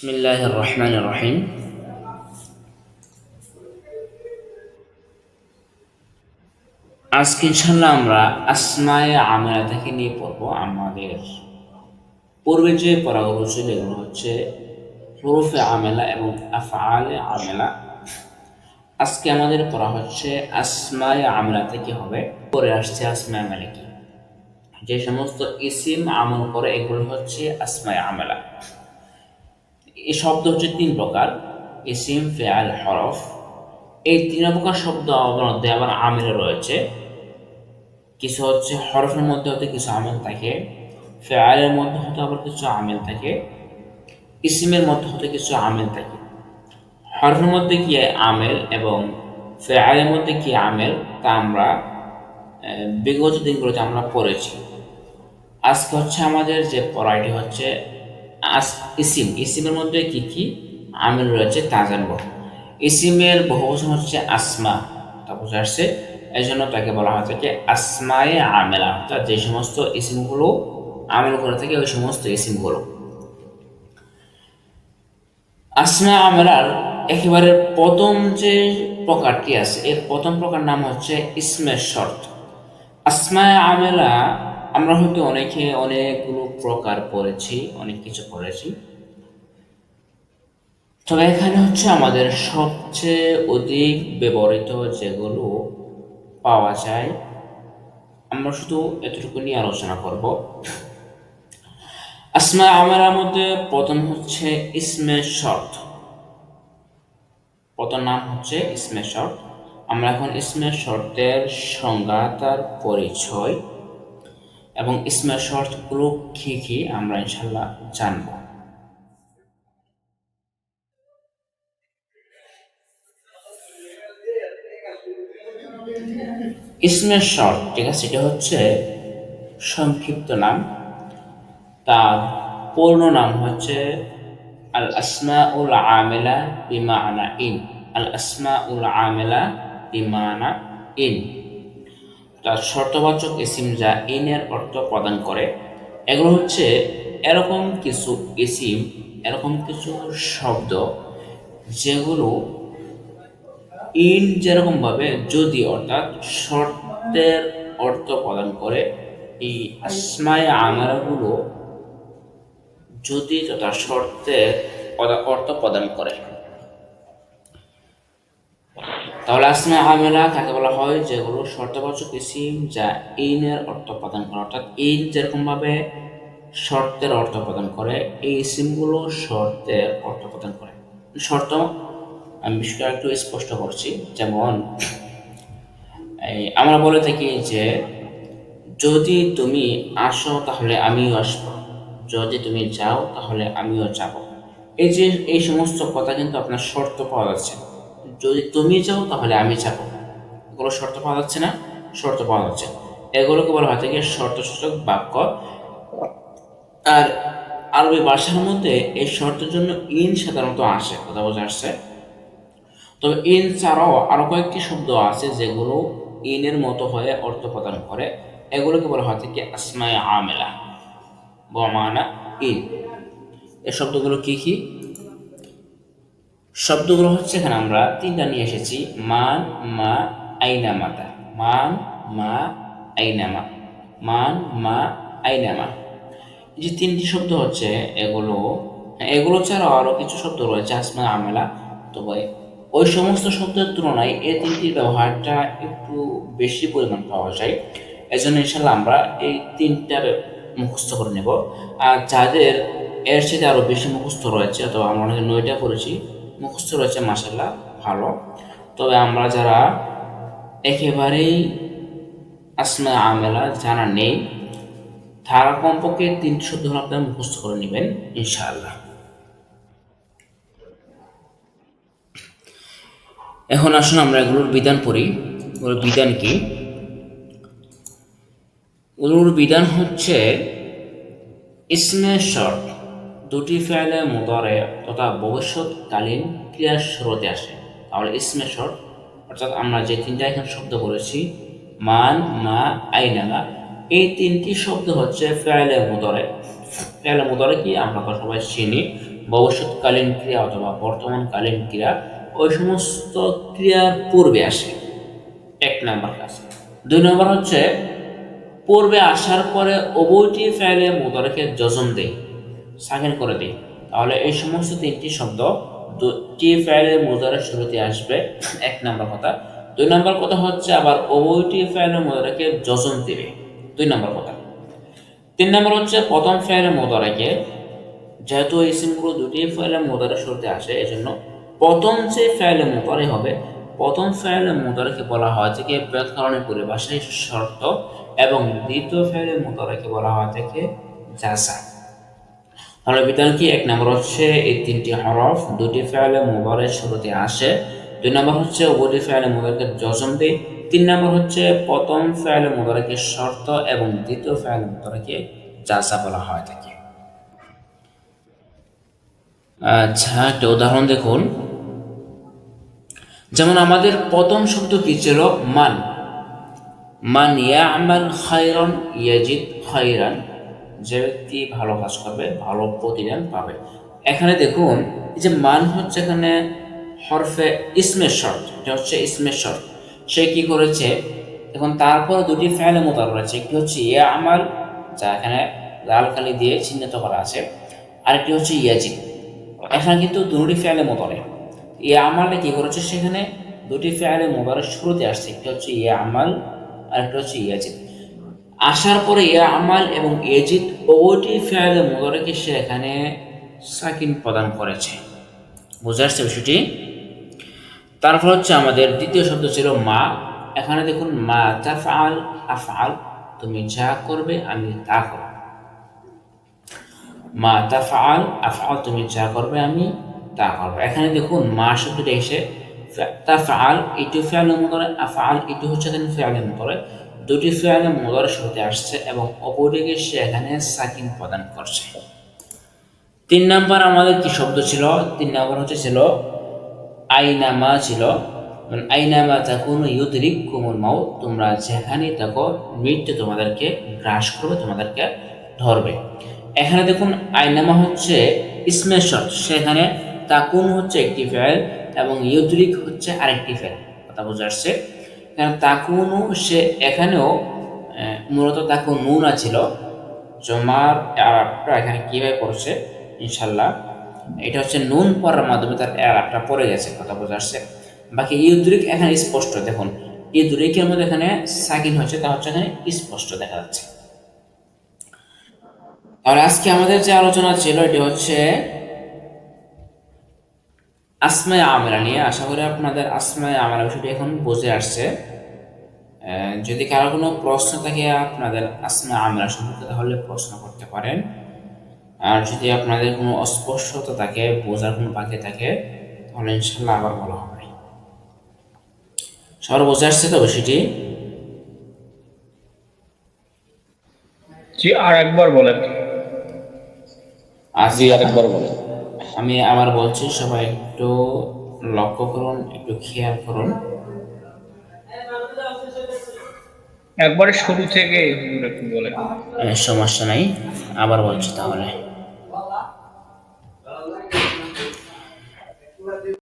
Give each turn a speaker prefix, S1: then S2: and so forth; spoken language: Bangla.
S1: বিসমিল্লাহ রহমান রহিম আজকে ইনশাল্লাহ আমরা আসমায় আমেরা থেকে নিয়ে পড়ব আমাদের পূর্বে যে পড়াগুলো ছিল, এগুলো হচ্ছে হরফে আমেলা এবং আফআলে আমেলা। আজকে আমাদের পড়া হচ্ছে আসমায় আমলা থেকে হবে। পরে আসছে আসমায় আমেলা কি? যে সমস্ত ইসিম আমল করে এগুলো হচ্ছে আসমায় আমেলা। এই শব্দ হচ্ছে তিন প্রকার। ইসিম ফেয়াল হরফ। এই তিন প্রকার শব্দ মধ্যে আবার আমিল রয়েছে। কিছু হচ্ছে হরফের মধ্যে হতে কিছু আমিল থাকে ফেয়ালের মধ্যে হতে আবার কিছু আমিল থাকে, ইসিমের মধ্যে হতে কিছু আমিল থাকে। হরফের মধ্যে কি আমেল এবং ফেয়ালের মধ্যে কি আমেল তা আমরা বিগত দিনগুলোতে আমরা পড়েছি। আজকে হচ্ছে আমাদের যে পড়াইটি হচ্ছে ইসিম, ইসিমের মধ্যে কি কি? আমিল রয়েছে তা জানব ইসিমের বহুবচন হচ্ছে আসমা। তা আসছে এই জন্য তাকে বলা হয় থাকে আসমায়ে আমেলা। অর্থাৎ যে সমস্ত ইসিমগুলো আমেল করে থাকে, ওই সমস্ত ইসিমগুলো। আসমা আমেলার একেবারে প্রথম যে প্রকারটি আছে, এর প্রথম প্রকার নাম হচ্ছে ইসমের শর্ত। আসমায় আমেলা আমরা হয়তো অনেকে অনেকগুলো প্রকার পড়েছি, অনেক কিছু পড়েছি। তবে এখানে হচ্ছে আমাদের সবচেয়ে অধিক ব্যবহৃত যেগুলো পাওয়া যায়, আমরা শুধু এতটুকু নিয়ে আলোচনা করব। আসমা আমারার মধ্যে প্রথম হচ্ছে ইসমে শর্ত। প্রথম নাম হচ্ছে ইসমে শর্ত। আমরা এখন ইসমে শর্তের সংজ্ঞা তার পরিচয় এবং ইসমে শর্তগুলো কী কী আমরা ইনশাল্লাহ জানব। ইসমের শর্ত, ঠিক আছে? এটা হচ্ছে সংক্ষিপ্ত নাম। তার পূর্ণ নাম হচ্ছে আল আসমা উল আমেলা বিমা আনা ইন। আল আসমা উল আমেলা বিমা আনা ইন। তার শর্তবাচক এসিম যা ইনের অর্থ প্রদান করে, এগুলো হচ্ছে এরকম কিছু এসিম, এরকম কিছু শব্দ যেগুলো ইন যেরকমভাবে যদি অর্থাৎ শর্তের অর্থ প্রদান করে, এই আসমায় আমারাগুলো যদি তথা শর্তের অর্থ প্রদান করে। তাহলে আসমা আমেলা কাকে বলা হয় যেগুলো শর্তবাচক ইসিম যা ইনের অর্থ প্রদান করে। অর্থাৎ ইন যেরকমভাবে শর্তের অর্থ প্রদান করে, এই ইসিমগুলো শর্তের অর্থ প্রদান করে। শর্ত আমি বিষয়টা একটু স্পষ্ট করছি। যেমন, এই আমরা বলে থাকি যে যদি তুমি আসো তাহলে আমিও আসব। যদি তুমি যাও তাহলে আমিও যাব। এই যে এই সমস্ত কথা কিন্তু আপনার শর্ত পাওয়া যাচ্ছে। যদি তুমি চাও, তাহলে আমি যাব এগুলো শর্ত পাওয়া যাচ্ছে না, শর্ত পাওয়া যাচ্ছে। এগুলোকে বলা হয় থেকে শর্তসূচক বাক্য। আর আরবি ভাষার মধ্যে এই শর্তের জন্য ইন সাধারণত আসে, কথা বোঝা আসছে। তবে ইন ছাড়াও আরও কয়েকটি শব্দ আছে যেগুলো ইনের মতো হয়ে অর্থ প্রদান করে। এগুলোকে বলা হয় থেকে আসমায় আমেলা। বমানা ইন। এই শব্দগুলো কি কি? শব্দগুলো হচ্ছে এখানে আমরা তিনটা নিয়ে এসেছি। মান, মা আইনামাতা মান, মা আইনামা মান, মা আইনামা যে তিনটি শব্দ হচ্ছে, এগুলো এগুলো ছাড়াও আরও কিছু শব্দ রয়েছে আসমা আমেলা। তবে ওই সমস্ত শব্দের তুলনায় এই তিনটির ব্যবহারটা একটু বেশি পরিমাণ পাওয়া যায়। এই জন্য ইনশাল্লাহ আমরা এই তিনটার মুখস্থ করে নেব। আর যাদের এর সাথে আরও বেশি মুখস্থ রয়েছে, অথবা আমরা অনেকে নয়টা পড়েছি মুখস্থ রয়েছে মাসাল্লাহ ভালো। তবে আমরা যারা একেবারেই আসমা আমেলা জানা নেই, তারা কমপক্ষে তিনশো শব্দ আপনারা মুখস্থ করে নেবেন, ইনশাআল্লাহ। এখন আসুন আমরা এগুলোর বিধান পড়ি। ওগুলোর বিধান কি? ওগুলোর বিধান হচ্ছে, ইসমে শর্ট দুটি ফেলে মোদরে তথা ভবিষ্যৎকালীন ক্রিয়ার শুরুতে আসে। তাহলে ইসমে শর্ট অর্থাৎ আমরা যে তিনটা এখানে শব্দ করেছি মান, মা আইনালা এই তিনটি শব্দ হচ্ছে ফেলে মোদরে। ফেলে মোদরে কি? আমরা তো সবাই চিনি, ভবিষ্যৎকালীন ক্রিয়া অথবা বর্তমানকালীন ক্রিয়া, ওই সমস্ত ক্রিয়ার পূর্বে আসে। এক নাম্বার কাজ। দুই নম্বর হচ্ছে, পূর্বে আসার পরে উভয়টি ফেলে মোদারেকে যজম দেয়। সাকিন করে দেয় তাহলে এই সমস্ত তিনটি শব্দ দুটি ফেলে মোদারের শুরুতে আসবে, এক নাম্বার কথা। দুই নম্বর কথা হচ্ছে আবার উভয়টি ফেলে মোদারেকে যজম দেবে। দুই নম্বর কথা। তিন নম্বর হচ্ছে প্রথম ফেলে মোদারেকে যেহেতু এই সিমগুলো দুটি ফেলে মোদারের শুরুতে আসে, এজন্য প্রথম যে ফেলে মোদারে হবে, প্রথম ফেলে মোদারেকে বলা হয় থেকে ব্যাকরণের পরিভাষায় শর্ত, এবং দ্বিতীয় ফেলে মোদারেকে বলা হয় থেকে জাসা। তাহলে কি? এক নম্বর হচ্ছে এই তিনটি হরফ, দুটি ফেলে মোদারের শুরুতে আসে। দুই নম্বর হচ্ছে উভয়টি ফেলে মোদারকে জজম দেয় তিন নম্বর হচ্ছে প্রথম ফেলে মোদারকে শর্ত এবং দ্বিতীয় ফেলে মোদারকে জাসা বলা হয় থাকে আচ্ছা একটা উদাহরণ দেখুন। যেমন আমাদের প্রথম শব্দ কি ছিল? মান। মান ইয়ামাল খায়রন, ইয়াজিদ খায়রান। যে ব্যক্তি ভালো কাজ করবে, ভালো প্রতিদান পাবে। এখানে দেখুন, এই যে মান হচ্ছে এখানে হরফে ইসমের শর্ট এটা হচ্ছে ইসমের শর্ট সে কি করেছে? এখন তারপর দুটি ফ্যালে মোতার রয়েছে একটি হচ্ছে ইয়া আমাল, যা এখানে লাল কালি দিয়ে চিহ্নিত করা আছে, আরেকটি হচ্ছে ইয়াজিদ। এখানে কিন্তু দুটি ফ্যালে মোতরে ইয়া আমালটা কি করেছে সেখানে? দুটি ফ্যালে মোতারের শুরুতে আসছে, একটি হচ্ছে ইয়া আমাল, আরেকটা হচ্ছে ইয়াজিদ। আসার পরে ইয়া আমাল এবং এজিদ ওটি ফেয়ালে মোদারেকে সে এখানে সাকিন প্রদান করেছে। বুঝে আসছে বিষয়টি? তারপর হচ্ছে আমাদের দ্বিতীয় শব্দ ছিল মা। এখানে দেখুন, মা তাফআল, আফআল, তুমি যা করবে আমি তা করব। মা তাফআল, আফআল, তুমি যা করবে আমি তা করব। এখানে দেখুন, মা শব্দটা এসে তাফআল এটু ফেয়ালে মোদারে আফআল এটু হচ্ছে এখানে মোদারে দুটি ফেয়ালে মোদার শুরুতে আসছে এবং অপরটিকে সে এখানে সাকিন প্রদান করছে। তিন নাম্বার আমাদের কি শব্দ ছিল? তিন নাম্বার হচ্ছে ছিল, আইনামা ছিল। আইনামা থাকুন ইউদরিক কুমুল মাও তোমরা যেখানে থাকো মৃত্যু তোমাদেরকে গ্রাস করবে, তোমাদেরকে ধরবে। এখানে দেখুন, আইনামা হচ্ছে স্মেশর সেখানে তাকুন হচ্ছে একটি ফেয়াল এবং ইউদরিক হচ্ছে আরেকটি ফেয়াল কথা বোঝা আসছে কারণ তাকুনু সে এখানেও মূলত তাকু নুনা ছিল জমার আরবটা এখানে কীভাবে পড়ছে ইনশাল্লাহ এটা হচ্ছে নুন পড়ার মাধ্যমে তার আরবটা পড়ে গেছে, কথা বোঝা বাকি ইউদ্রিক এখানে স্পষ্ট, দেখুন। ইউদ্রিকের মধ্যে এখানে সাকিন হচ্ছে তা হচ্ছে এখানে স্পষ্ট দেখা যাচ্ছে। আর আজকে আমাদের যে আলোচনা ছিল, এটি হচ্ছে আসমায় আমেরা নিয়ে। আশা করি আপনাদের আসমায় আমেরা বিষয়টি এখন বুঝে আসছে। যদি কারও কোনো প্রশ্ন থাকে আপনাদের আসমা আমরা সম্পর্কে তাহলে প্রশ্ন করতে পারেন। আর যদি আপনাদের কোনো অস্পষ্টতা থাকে বোঝার কোনো বাকি থাকে তাহলে ইনশাল্লাহ আবার বলা হবে। সবার বোঝা আসছে তো বিষয়টি
S2: জি আর একবার বলেন।
S1: আজ
S3: জি আরেকবার বলেন।
S1: আমি আবার বলছি সবাই একটু লক্ষ্য করুন একটু খেয়াল করুন।
S2: একবারে শুরু থেকে হুজুর একটু
S1: সমস্যা নাই আবার বলছি তাহলে।